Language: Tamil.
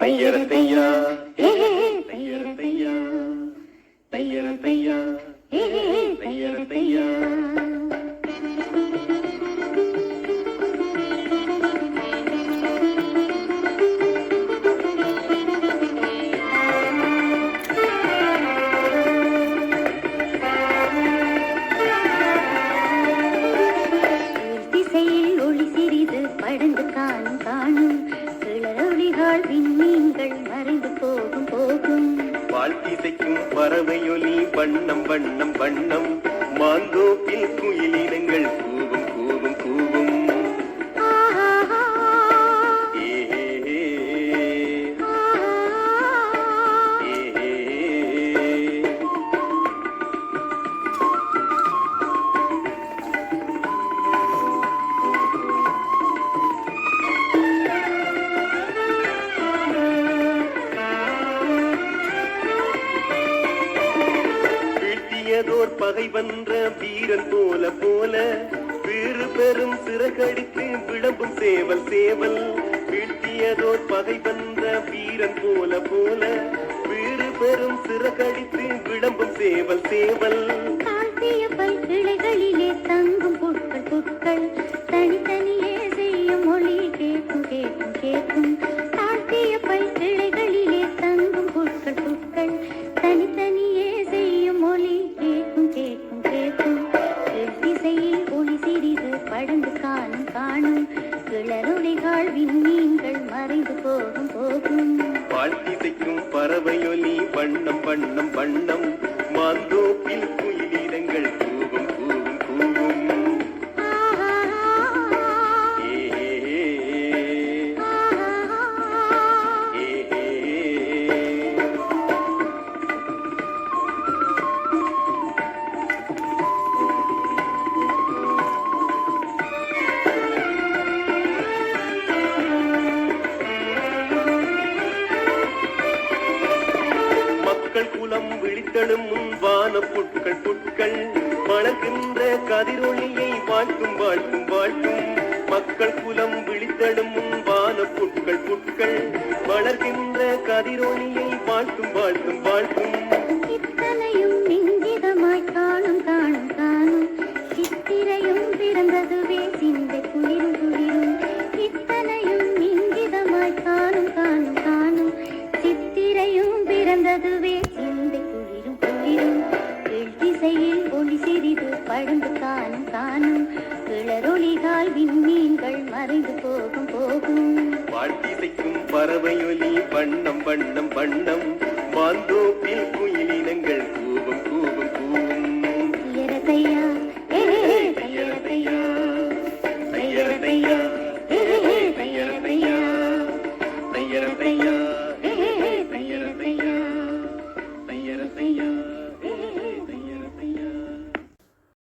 தையர தையா தையர தையா தையர தையா இசைக்கும் பறவையொலி வண்ணம் வண்ணம் வண்ணம். மாந்தோப்பில் குயிலினங்கள் பகை வென்ற வீரன் போல போல வீறு பெரும் சிறகடித்து விளம்பும் சேவல் சேவல். வீழ்த்தியதோர் பகை வந்த வீரன் போல போல வீறு பெரும் சிறகடித்து விளம்பும் சேவல் சேவல். தாழ்த்திய பல்கிளைகளிலே தங்கும் பொருட்கள் பொருட்கள் தனித்தனியே செய்யும் மொழி கேட்கும் கேட்கும் கேட்கும். கிளறொளிகள் விண்மீன்கள் மறைந்து போகும் போகும் வாழ்த்திசைக்கும் பறவையொலி வண்ணம் வண்ணம் வண்ணம் மாந்தோப்பில் குயிலிடங்கள் புட்களும் முன்பான புட்கள் புட்கள் வளர்க்கின்ற கதிரொளியை வாழ்த்தும் வாழ்த்தும் வாழ்த்தும். மக்கள் குலம் விழித்தெழும் முன்பான புட்கள் புட்கள் வளர்க்கின்ற கதிரொளியை வாழ்த்தும் வாழ்த்தும் வாழ்த்தும். சிறிது படந்து காணும் காணும். கிளறொளிகால் விண்மீன்கள் மறைந்து போகும் போகும். வாழ்த்திசைக்கும் பறவையொலி வண்ணம் வண்ணம் வண்ணம். மாந்தோப்பில் குயிலி